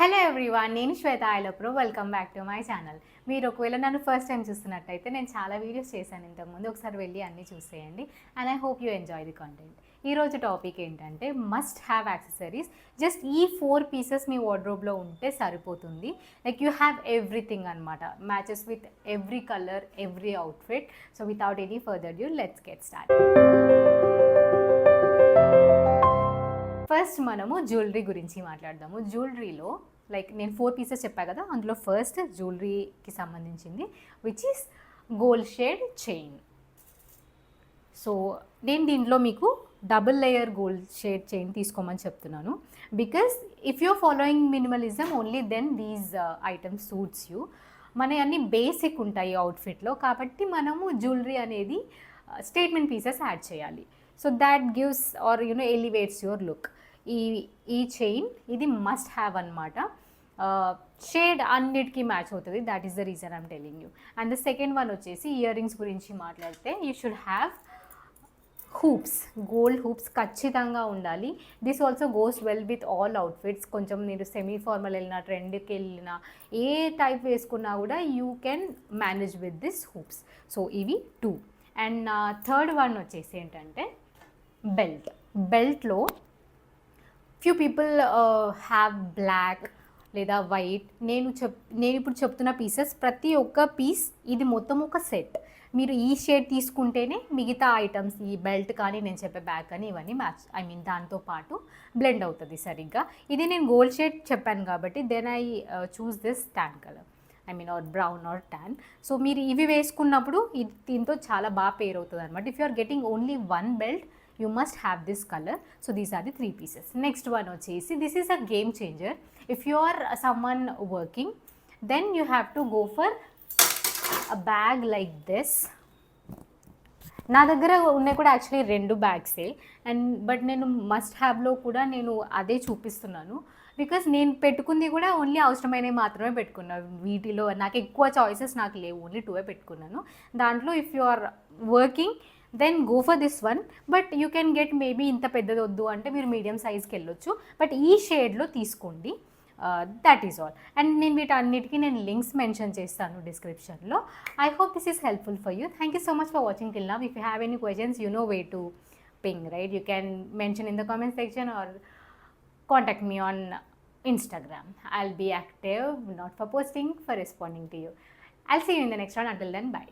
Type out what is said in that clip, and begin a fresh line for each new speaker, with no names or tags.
Hello everyone నేను Swetha ఐలప్రో. Welcome back to my channel మీరు ఒకవేళ నన్ను ఫస్ట్ టైం చూస్తున్నట్టయితే నేను చాలా వీడియోస్ చేశాను. ఇంతకుముందు ఒకసారి వెళ్ళి అన్నీ చూసేయండి. And I hope you enjoy the content ఈరోజు టాపిక్ ఏంటంటే మస్ట్ హ్యావ్ యాక్సెసరీస్ జస్ట్ ఈ ఫోర్ పీసెస్ మీ వార్డ్రోబ్లో ఉంటే సరిపోతుంది. లైక్ యూ హ్యావ్ ఎవ్రీథింగ్ అనమాట matches with every colour every outfit so without any further due let's get start first మనము jewellery గురించి మాట్లాడదాము. జ్యువెలరీలో లైక్ నేను ఫోర్ పీసెస్ చెప్పా కదా అందులో ఫస్ట్ జ్యువెలరీకి సంబంధించింది which is gold shade chain so నేను దీంట్లో మీకు double layer gold shade chain తీసుకోమని చెప్తున్నాను. Because if your following minimalism only then these items suits you మన అన్ని బేసిక్ ఉంటాయి అవుట్ఫిట్లో కాబట్టి మనము జ్యువెలరీ అనేది స్టేట్మెంట్ పీసెస్ యాడ్ చేయాలి. So that gives or you know elevates your look ఈ ఈ చైన్ ఇది మస్ట్ హ్యావ్ అనమాట షేడ్ అన్నిటికీ మ్యాచ్ అవుతుంది. That is the reason I'm telling you and the second one వచ్చేసి ఇయర్ రింగ్స్ గురించి మాట్లాడితే you should have hoops gold hoops ఖచ్చితంగా ఉండాలి. This also goes well with all outfits కొంచెం మీరు సెమీ ఫార్మల్ వెళ్ళినా ట్రెండ్కి వెళ్ళినా ఏ టైప్ వేసుకున్నా కూడా you can manage with this hoops so ఇవి టూ అండ్ థర్డ్ వన్ వచ్చేసి ఏంటంటే బెల్ట్ బెల్ట్లో ఫ్యూ పీపుల్ హ్యావ్ బ్లాక్ లేదా వైట్ నేను చెప్ నేను ఇప్పుడు చెప్తున్న పీసెస్ ప్రతి ఒక్క పీస్ ఇది మొత్తం ఒక సెట్ మీరు ఈ షేడ్ తీసుకుంటేనే మిగతా ఐటమ్స్ ఈ బెల్ట్ కానీ నేను చెప్పే బ్యాగ్ కానీ ఇవన్నీ మ్యాచ్ ఐ మీన్ దాంతో పాటు బ్లెండ్ అవుతుంది సరిగ్గా. ఇది నేను గోల్డ్ షేడ్ చెప్పాను కాబట్టి then I choose this tan colour I mean or brown or tan so మీరు ఇవి వేసుకున్నప్పుడు ఇది దీంతో చాలా బాగా పేర్ అవుతుంది అనమాట if you are getting only one belt you must have this colour so these are the three pieces next one వచ్చేసి this is a game changer if you are someone working then you have to go for a bag like this నా దగ్గర ఉన్నాయి కూడా actually రెండు బ్యాగ్సే and but నేను must హ్యావ్లో కూడా నేను అదే చూపిస్తున్నాను. బికాస్ నేను పెట్టుకుంది కూడా ఓన్లీ అవసరమైనవి మాత్రమే పెట్టుకున్నాను వీటిలో నాకు ఎక్కువ చాయిసెస్ నాకు లేవు ఓన్లీ టూవే పెట్టుకున్నాను. దాంట్లో if you are working then go for this one but you can get maybe ఇంత పెద్దది వద్దు అంటే మీరు మీడియం సైజ్కి వెళ్ళొచ్చు బట్ ఈ షేడ్లో తీసుకోండి దట్ ఈస్ ఆల్ అండ్ నేను వీటన్నిటికీ నేను లింక్స్ మెన్షన్ చేస్తాను డిస్క్రిప్షన్లో I hope this is helpful for you thank you so much for watching till now if you have any questions you know way to ping right you can mention in the comment section or contact me on Instagram. I'll be active, not for posting, for responding to you. I'll see you in the next one. Until then, bye.